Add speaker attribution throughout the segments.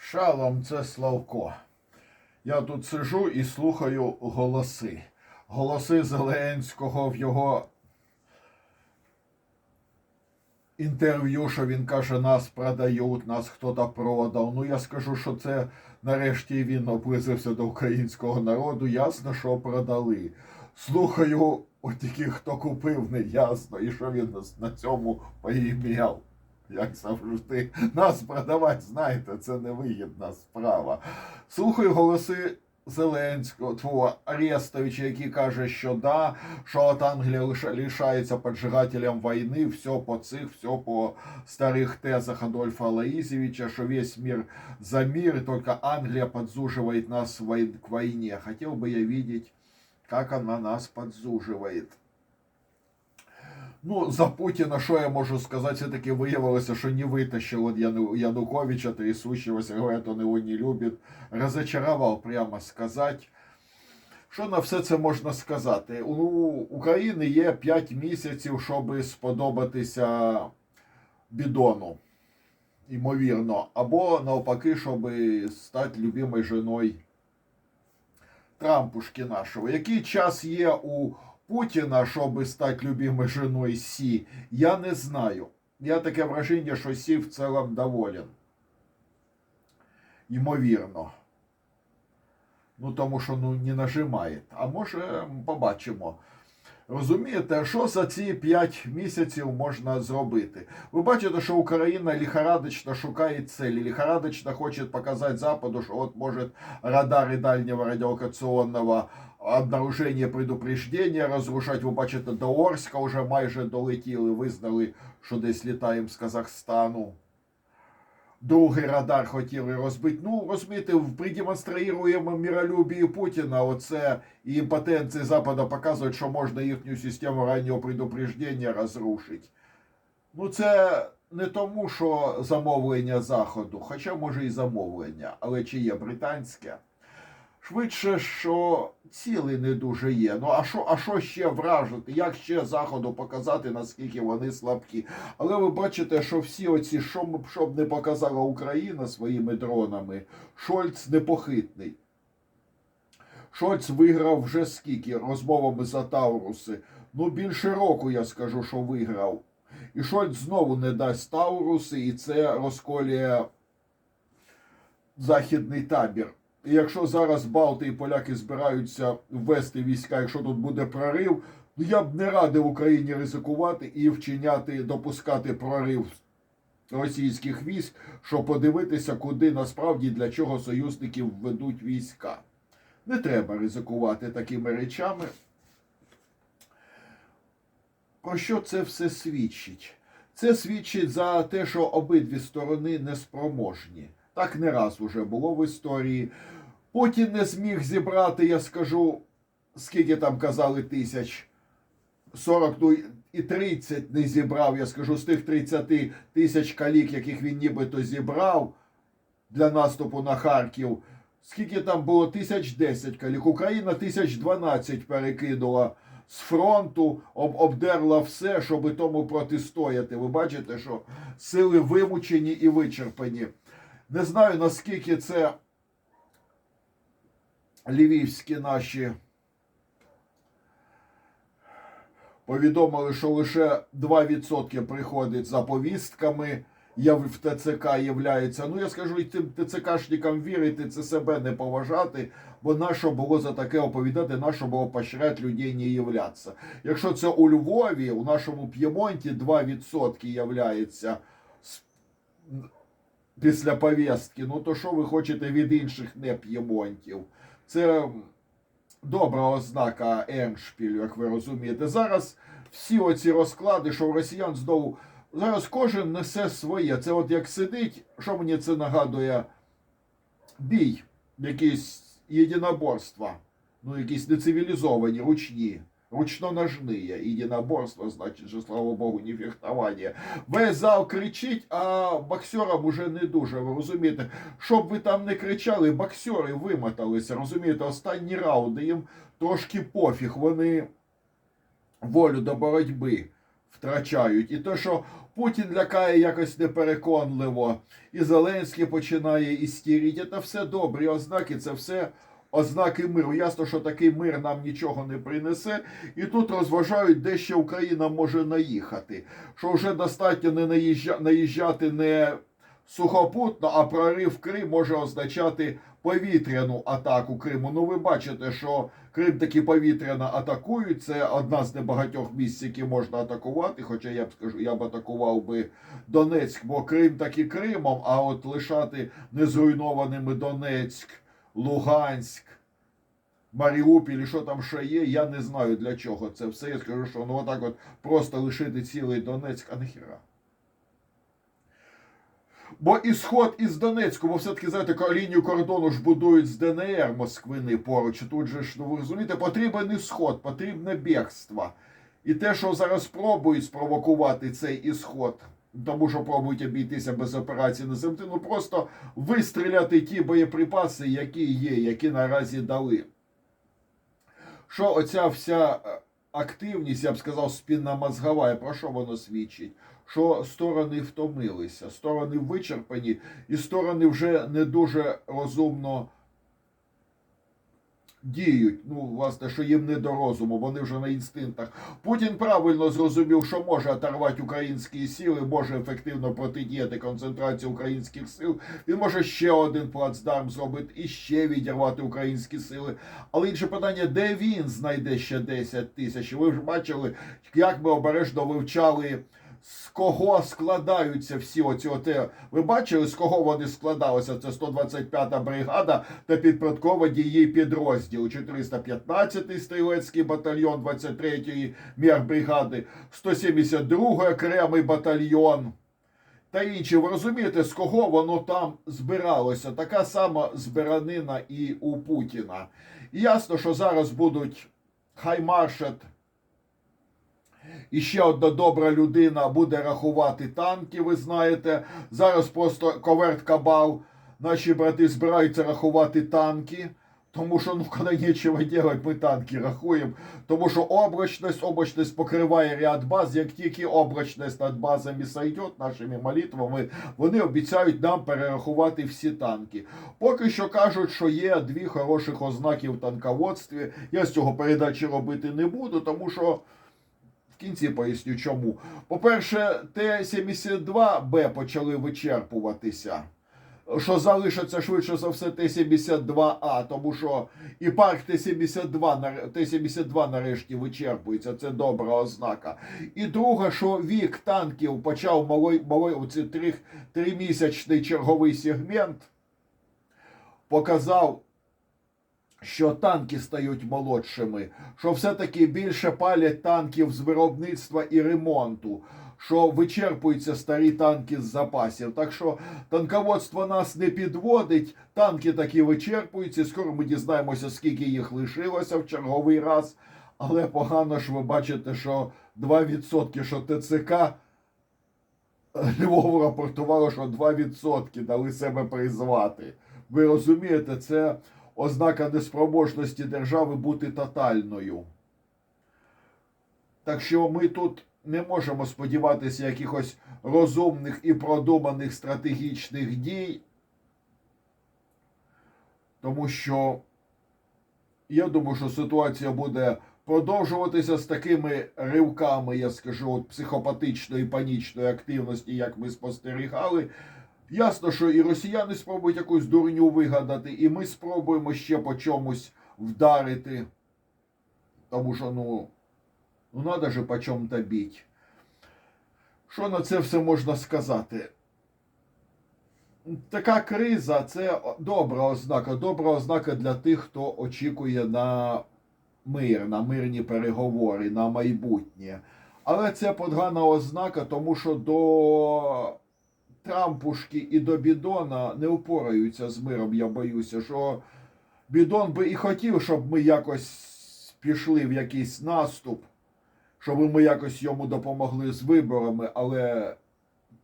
Speaker 1: Шалом, це Славко. Я тут сижу і слухаю голоси. Голоси Зеленського в його інтерв'ю, що він каже, нас продають, нас хтось продав. Ну я скажу, що це нарешті він облизився до українського народу. Ясно, що продали. Слухаю, от тільки хто купив, не ясно, і що він на цьому поім'яв. Як завжди, нас продавати, знаєте, це невигідна справа. Слухаю голоси Зеленського, твого Арестовича, який каже, що да, що от Англія лиша- лишається поджигателем війни, все по цих, все по старих тезах Адольфа Алаизовича, что весь мир за мир, и только Англия подзуживает нас к войне. Хотел бы я видеть, как она нас подзуживает. Ну, за Путіна, що я можу сказати, все-таки виявилося, що не витащив Яну, Януковича, трясущегося, говорят, он его не любит. Разочаровал, прямо сказати. Що на все це можна сказати? У України є 5 місяців, щоб сподобатися бідону, ймовірно, або навпаки, щоб стати любимою жіною Трампушки нашого. Який час є у Путіна, щоб стати любимою жіною Сі, я не знаю. Я таке враження, що Сі в цілому доволен. Ймовірно. Ну, тому що ну, не нажимає. А може, побачимо. Розумієте, що за ці 5 місяців можна зробити? Ви бачите, що Україна лихорадочно шукає цілі, лихорадочно хоче показати Западу, що от може радари дальнього радіолокаційного обнаруження предупреждення розрушати. Ви бачите, до Орська вже майже долетіли, визнали, що десь літаємо з Казахстану. Другий радар хотіли розбити. Ну, розумієте, при демонструємо Путіна, оце і імпотенції Запада показують, що можна їхню систему раннього предупреждення розрушити. Ну, це не тому, що замовлення Заходу, хоча може і замовлення, але чи є британське? Швидше, що ціли не дуже є. Ну а що, а що ще вражити? Як ще Заходу показати, наскільки вони слабкі? Але ви бачите, що всі оці, що б що б не показала Україна своїми дронами, Шольц непохитний. Шольц виграв вже скільки розмовами за Тауруси. Ну, більше року я скажу, що виграв. І Шольц знову не дасть Тауруси, і це розколює західний табір. Якщо зараз Балти і поляки збираються ввести війська, якщо тут буде прорив, ну я б не радив Україні ризикувати і вчиняти, допускати прорив російських військ, щоб подивитися, куди насправді для чого союзників ведуть війська. Не треба ризикувати такими речами. Про що це все свідчить? Це свідчить за те, що обидві сторони неспроможні. Так не раз уже було в історії. Путін не зміг зібрати, я скажу, скільки там казали тисяч. 40 ну, і 30 не зібрав, я скажу, з тих 30 тисяч калік, яких він нібито зібрав для наступу на Харків. Скільки там було? Тисяч 10 калік. Україна тисяч 12 перекинула з фронту, об, обдерла все, щоб тому протистояти. Ви бачите, що сили вимучені і вичерпані. Не знаю, наскільки це львівські наші повідомили, що лише 2% приходить за повістками, я в ТЦК являється. Ну, я скажу, і цим ТЦКшникам вірити, це себе не поважати, бо нащо було за таке оповідати, нащо було поощряти людей не являтися. Якщо це у Львові, у нашому П'ємонті 2% являється після повістки, ну то що ви хочете від інших не П'ємонтів? Це добра ознака Еншпілю, як ви розумієте. Зараз всі оці розклади, що у росіян знову. Зараз кожен несе своє. Це от як сидить, що мені це нагадує? Бій, якісь єдиноборства, ну якісь нецивілізовані, ручні. Ручно-ножні єдиноборства, значить, що, слава Богу, не фехтування. Весь зал кричить, а боксерам уже не дуже. Ви розумієте, щоб ви там не кричали, боксери вимоталися. Розумієте, останні раунди їм трошки пофіг. Вони волю до боротьби втрачають. І те, що Путін лякає якось непереконливо, і Зеленський починає істерити. Це все добрі ознаки, це все ознаки миру. Ясно, що такий мир нам нічого не принесе. І тут розважають, де ще Україна може наїхати. Що вже достатньо не наїжджа... наїжджати не сухопутно, а прорив Крим може означати повітряну атаку Криму. Ну, ви бачите, що Крим таки повітряно атакують. Це одна з небагатьох місць, які можна атакувати. Хоча я б скажу, я б атакував би Донецьк, бо Крим таки Кримом, а от лишати незруйнованими Донецьк, Луганськ. Маріуполь, і що там ще є, я не знаю для чого це все. Я скажу, що ну отак от просто лишити цілий Донецьк, а нахіра. Бо ісход із Донецьку, бо все-таки, знаєте, лінію кордону ж будують з ДНР Москвини поруч. Тут же ж, ну ви розумієте, потрібен ісход, потрібне бігство. І те, що зараз пробують спровокувати цей ісход, тому що пробують обійтися без операції на землі, ну просто вистріляти ті боєприпаси, які є, які наразі дали. Що оця вся е, активність, я б сказав, спінна мозгова, про що воно свідчить? Що сторони втомилися, сторони вичерпані, і сторони вже не дуже розумно діють. Ну, власне, що їм не до розуму, вони вже на інстинктах. Путін правильно зрозумів, що може оторвати українські сили, може ефективно протидіяти концентрації українських сил. Він може ще один плацдарм зробити і ще відірвати українські сили. Але інше питання, де він знайде ще 10 тисяч? Ви ж бачили, як ми обережно вивчали. З кого складаються всі оці оте. Ви бачили, з кого вони складалися? Це 125-та бригада та підпорядковані її підрозділ. 415-й стрілецький батальйон 23-ї мірбригади, 172-й окремий батальйон. Та інші, ви розумієте, з кого воно там збиралося? Така сама збиранина і у Путіна. І ясно, що зараз будуть хай маршать і ще одна добра людина буде рахувати танки, ви знаєте. Зараз просто коверт кабал. Наші брати збираються рахувати танки. Тому що ну коли нічого делать, ми танки рахуємо. Тому що облачність, облачність покриває ряд баз. Як тільки облачність над базами сойде нашими молитвами, вони обіцяють нам перерахувати всі танки. Поки що кажуть, що є дві хороших ознаки в танководстві. Я з цього передачі робити не буду, тому що. Кінці поясню чому. По-перше, Т-72Б почали вичерпуватися. Що залишиться швидше за все Т-72А, тому що і парк Т-72 Т-72 нарешті вичерпується. Це добра ознака. І друге, що вік танків почав малий, малий оці три, тримісячний черговий сегмент, показав що танки стають молодшими, що все-таки більше палять танків з виробництва і ремонту, що вичерпуються старі танки з запасів. Так що танководство нас не підводить, танки таки вичерпуються. Скоро ми дізнаємося, скільки їх лишилося в черговий раз. Але погано ж ви бачите, що 2%, що ТЦК Львов рапортувало, що 2% дали себе призвати. Ви розумієте, це ознака неспроможності держави бути тотальною. Так що ми тут не можемо сподіватися якихось розумних і продуманих стратегічних дій, тому що я думаю, що ситуація буде продовжуватися з такими ривками, я скажу, от психопатичної панічної активності, як ми спостерігали. Ясно, що і росіяни спробують якусь дурню вигадати, і ми спробуємо ще по чомусь вдарити. Тому що, ну, ну надо же по чому-то бить. Що на це все можна сказати? Така криза це добра ознака. Добра ознака для тих, хто очікує на мир, на мирні переговори, на майбутнє. Але це погана ознака, тому що до Трампушки і до Бідона не впораються з миром, я боюся, що Бідон би і хотів, щоб ми якось пішли в якийсь наступ, щоб ми якось йому допомогли з виборами, але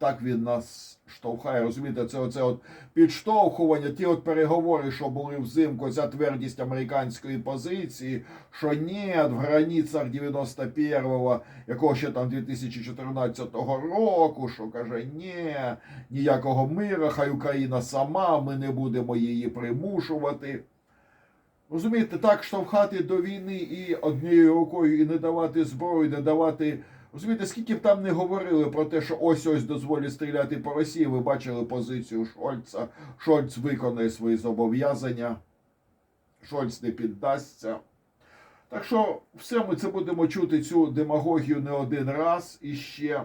Speaker 1: так він нас штовхає. Розумієте, це оце от підштовхування, ті от переговори, що були взимку, ця твердість американської позиції, що ні, в границях 91-го, якого ще там 2014 року, що каже, ні, ніякого мира, хай Україна сама, ми не будемо її примушувати. Розумієте, так штовхати до війни і однією рукою і не давати зброю, не давати. Розумієте, скільки б там не говорили про те, що ось ось дозволять стріляти по Росії, ви бачили позицію Шольца. Шольц виконає свої зобов'язання. Шольц не піддасться. Так що все ми це будемо чути цю демагогію не один раз і ще.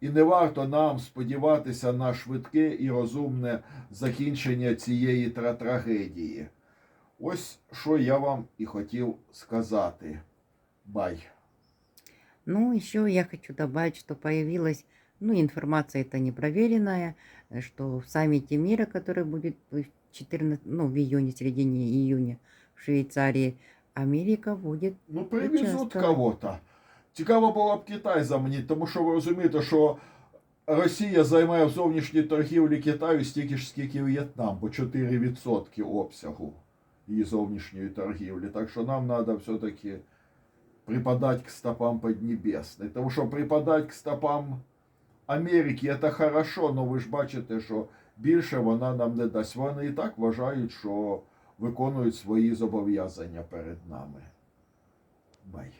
Speaker 1: І не варто нам сподіватися на швидке і розумне закінчення цієї тра- трагедії. Ось що я вам і хотів сказати. Бай.
Speaker 2: Ну, еще я хочу добавить, что появилась, ну, информация это непроверенная, э, что в саммите мира, который будет в 14, ну, в июне, середине июня в Швейцарии, Америка будет
Speaker 1: Ну, привезуть
Speaker 2: Участвувати.
Speaker 1: кого-то. Цікаво було б Китай заманити, тому що ви розумієте, що Росія займає в зовнішній торгівлі Китаю стільки ж, скільки В'єтнам, по 4% обсягу її зовнішньої торгівлі. Так що нам треба все-таки Припадать к стопам Поднебесной. Тому що припадать к стопам Америки це хорошо, але ви ж бачите, що більше вона нам не дасть. Вони і так вважають, що виконують свої зобов'язання перед нами. Бай.